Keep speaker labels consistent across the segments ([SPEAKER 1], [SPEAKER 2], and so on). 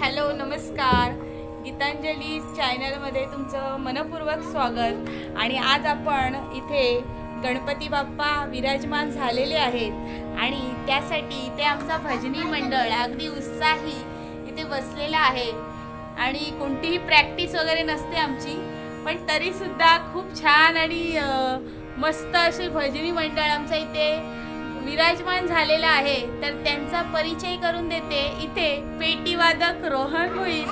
[SPEAKER 1] Hello नमस्कार. गीतांजली चॅनलमध्ये तुमचं मनपूर्वक स्वागत. आणि आज आपण इथे गणपती बाप्पा विराजमान झालेले आहेत. आणि त्यासाठी इथे आमचा भजनी मंडळ अगदी उत्साही इथे बसलेला आहे. आणि कोणतीही प्रॅक्टिस वगैरे नसते आमची पण तरीसुद्धा खूप छान आणि मस्त असे भजनी मंडळ आमचं इथे विराजमान झालेला आहे. तर त्यांचा परिचय करून देते. इथे पेटीवादक रोहन होईल.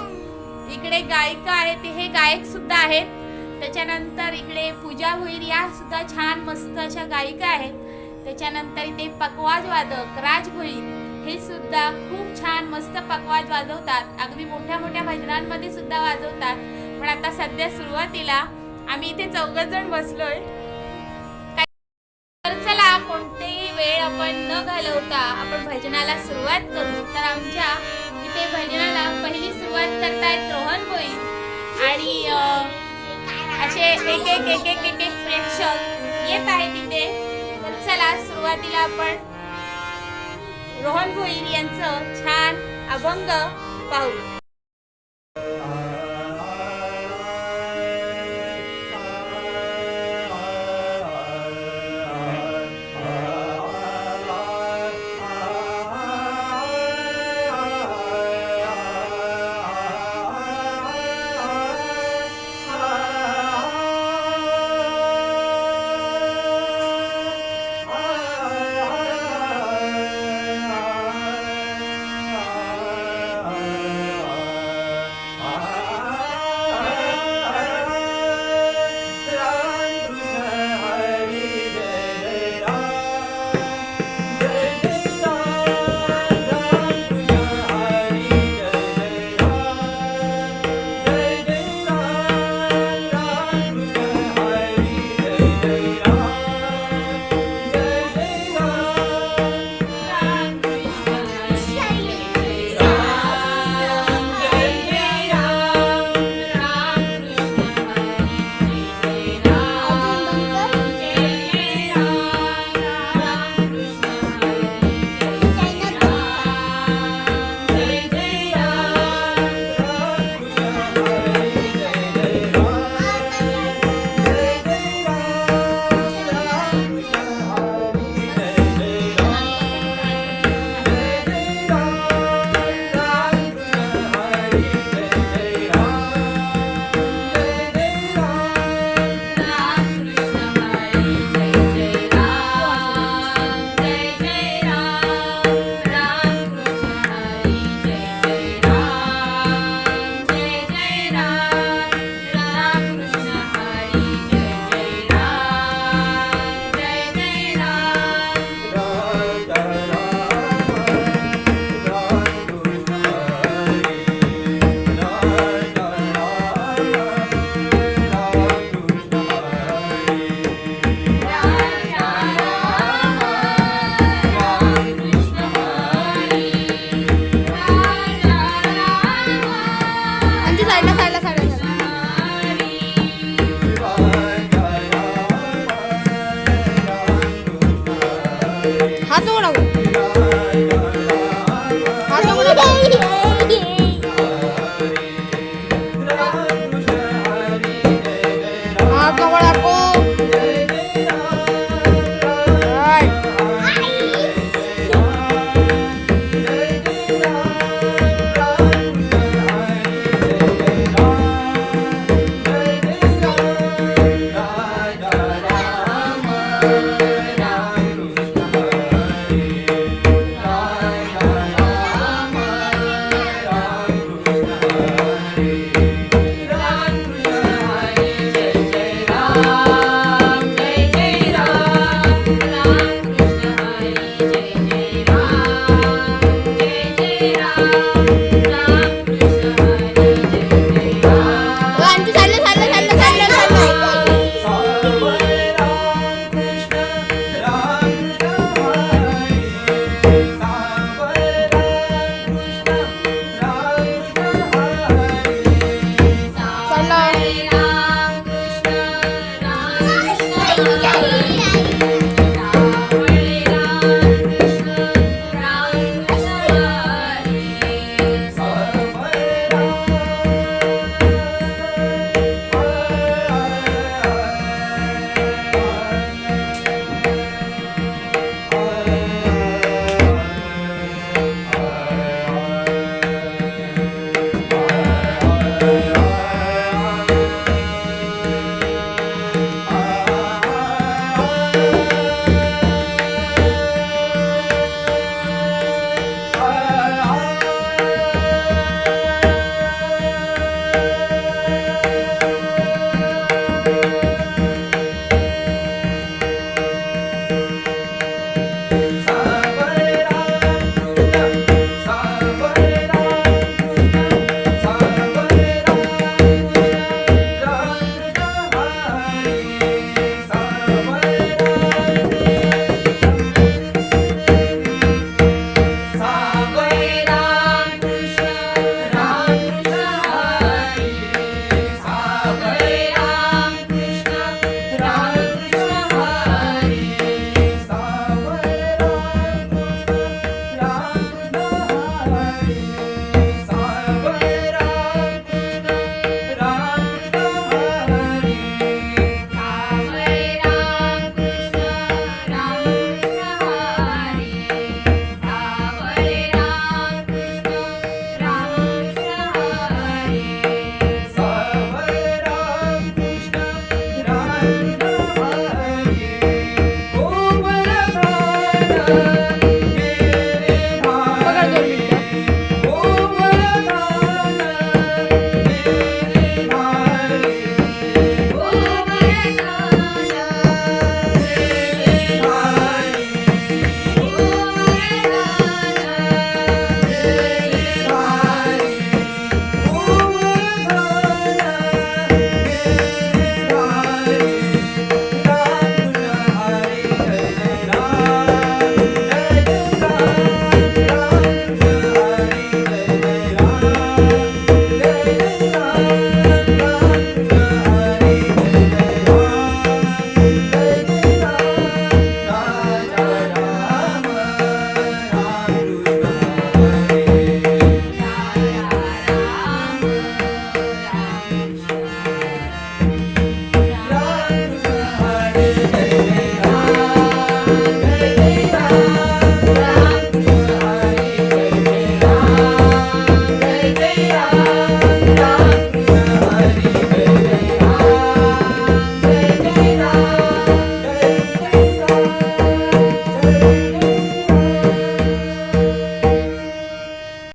[SPEAKER 1] इकडे गायिका आहेत हे गायक सुद्धा आहेत. त्याच्यानंतर इकडे पूजा होईल या सुद्धा छान मस्त अशा गायिका आहेत. त्याच्यानंतर इथे पकवाज वादक राज भोईर हे सुद्धा खूप छान मस्त पकवाज वाजवतात. अगदी मोठ्या मोठ्या भजनांमध्ये सुद्धा वाजवतात. पण आता सध्या सुरुवातीला आम्ही इथे चौघ जण बसलोय. तर चला कोणतेही वेळ आपण न घालवता आपण भजनाला सुरुवात करू. तर आमच्या करतायत रोहन भोईर आणि असे एक एक एक एक एक एक प्रेक्षक येत आहेत तिथे तर चला सुरुवातीला आपण रोहन भोईर यांचं छान अभंग पाहू.
[SPEAKER 2] Yeah.